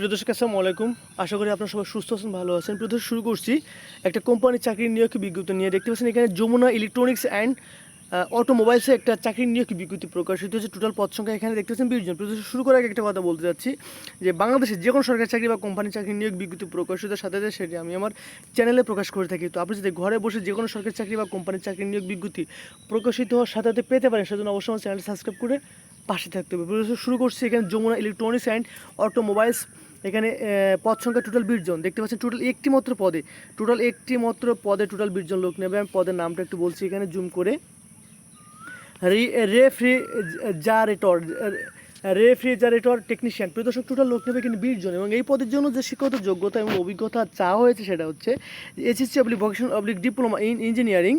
প্রিয় দর্শক, আসসালামু আলাইকুম। আশা করি আপনারা সবাই সুস্থ আছেন, ভালো আছেন। দর্শক, শুরু করছি একটা কোম্পানির চাকরির নিয়োগ বিজ্ঞপ্তি নিয়ে। দেখতে পাচ্ছেন এখানে যমুনা ইলেকট্রনিক্স অ্যান্ড অটোমোবাইলসে একটা চাকরির নিয়োগ বিজ্ঞপ্তি প্রকাশিত হয়েছে। টোটাল পদ সংখ্যা এখানে দেখতে পাচ্ছেন বিশজন প্রিয় দর্শক, শুরু করার আগে একটা কথা বলতে যাচ্ছি যে বাংলাদেশে যে কোনো সরকারি চাকরি বা কোম্পানির চাকরির নিয়োগ বিজ্ঞপ্তি প্রকাশিত সাথে সাথে সেটি আমি আমার চ্যানেলে প্রকাশ করে থাকি। তো আপনি যদি ঘরে বসে যে কোনো সরকারি চাকরি বা কোম্পানির চাকরির নিয়োগ বিজ্ঞপ্তি প্রকাশিত হওয়ার সাথে সাথে পেতে পারেন, সেজন্য অবশ্যই আমার চ্যানেলটি সাবস্ক্রাইব করে পাশে থাকতে হবে। প্রিয় দর্শক, শুরু করছি এখানে যমুনা ইলেকট্রনিক্স অ্যান্ড অটোমোবাইলস এখানে পদ সংখ্যা টোটাল বিশ জন। দেখতে পাচ্ছেন টোটাল একটি মাত্র পদে। টোটাল একটি মাত্র পদে টোটাল বিশ জন লোক নেবে। আমি পদের নামটা একটু বলছি এখানে জুম করে। রেফ্রিজারেটর রেফ্রিজারেটর টেকনিশিয়ান প্রদর্শক টোটাল লোক নেবে কিন্তু বিশ জন। এবং এই পদের জন্য যে শিক্ষাগত যোগ্যতা এবং অভিজ্ঞতা চাওয়া হয়েছে সেটা হচ্ছে SSC oblique vocational oblique diploma in engineering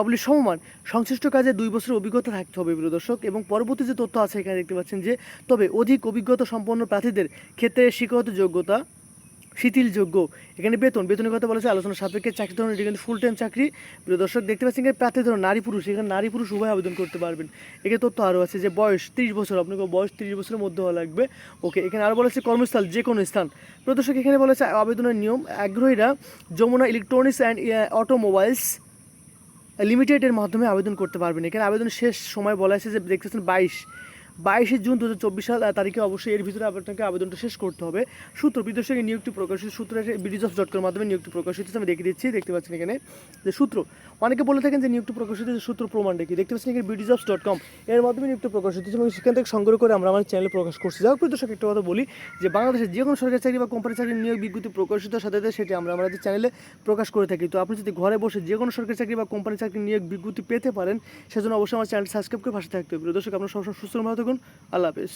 oblique সমমান। সংশ্লিষ্ট কাজে দুই বছরের অভিজ্ঞতা থাকতে হবে, প্রিয় দর্শক। এবং পরবর্তী যে তথ্য আছে এখানে দেখতে পাচ্ছেন যে, তবে অধিক অভিজ্ঞতা সম্পন্ন প্রার্থীদের ক্ষেত্রে শিক্ষাগত যোগ্যতা শিথিলযোগ্য, এখানে বেতন, বেতনের কথা বলেছে আলোচনা সাপেক্ষে চাকরি ধরুন এটি কিন্তু ফুল টাইম চাকরি। প্রিয় দর্শক, দেখতে পাচ্ছেন এখানে প্রার্থী ধরুন নারী পুরুষ, এখানে নারী পুরুষ উভয় আবেদন করতে পারবেন। এখানে তথ্য আরও আছে যে বয়স তিরিশ বছর, আপনাকে বয়স তিরিশ বছরের মধ্যে হওয়া লাগবে। ওকে, এখানে আরও বলেছে কর্মস্থল যে কোনো স্থান। প্রদর্শক এখানে বলেছে আবেদনের নিয়ম, আগ্রহীরা যমুনা ইলেকট্রনিক্স অ্যান্ড অটোমোবাইলস লিমিটেডের মাধ্যমে আবেদন করতে পারবেন। এখানে আবেদন শেষ সময় বলা হয়েছে যে দেখতেছেন বাইশ। বাইশে জুন দু হাজার চব্বিশ সাল তারিখে অবশ্যই এর ভিতরে আপনাকে আবেদনটা শেষ করতে হবে। সূত্র বিদেশে নিয়োগটি প্রকাশিত সূত্র বিডিজবস ডট কমের মাধ্যমে নিয়োগটি প্রকাশিত। আমি দেখে দিচ্ছি, দেখতে পাচ্ছেন এখানে যে সূত্র। অনেকে বলে থাকেন যে নিয়োগটি প্রকাশিত সূত্র প্রমাণ দেখি দেখতে পাচ্ছেন এখানে বিডিজ অফ ডট কম এর মাধ্যমে নিয়োগটি প্রকাশিত এবং সেখান থেকে সংগ্রহ করে আমরা আমার চ্যানেলে প্রকাশ করছি। যাই হোক দর্শক, একটা কথা বলি যে বাংলাদেশের যে কোনো সরকারি চাকরি বা কোম্পানি চাকরির নিয়োগ বিজ্ঞপ্তি প্রকাশিত সাথে সাথে সেটি আমরা আমাদের চ্যানেলে প্রকাশ করে থাকি। তো আপনি যদি ঘরে বসে যে কোনো সরকারি চাকরি বা কোম্পানি চাকরির নিয়োগ বিজ্ঞপ্তি পেতে পারেন, সেজন্য অবশ্যই আমার চ্যানেল সাবস্ক্রাইব করে পাশে থাকতে হবে। দর্শক, আপনার সবসময় সুস্থ ভালো থাকুন আল্লাহ হাফেজ।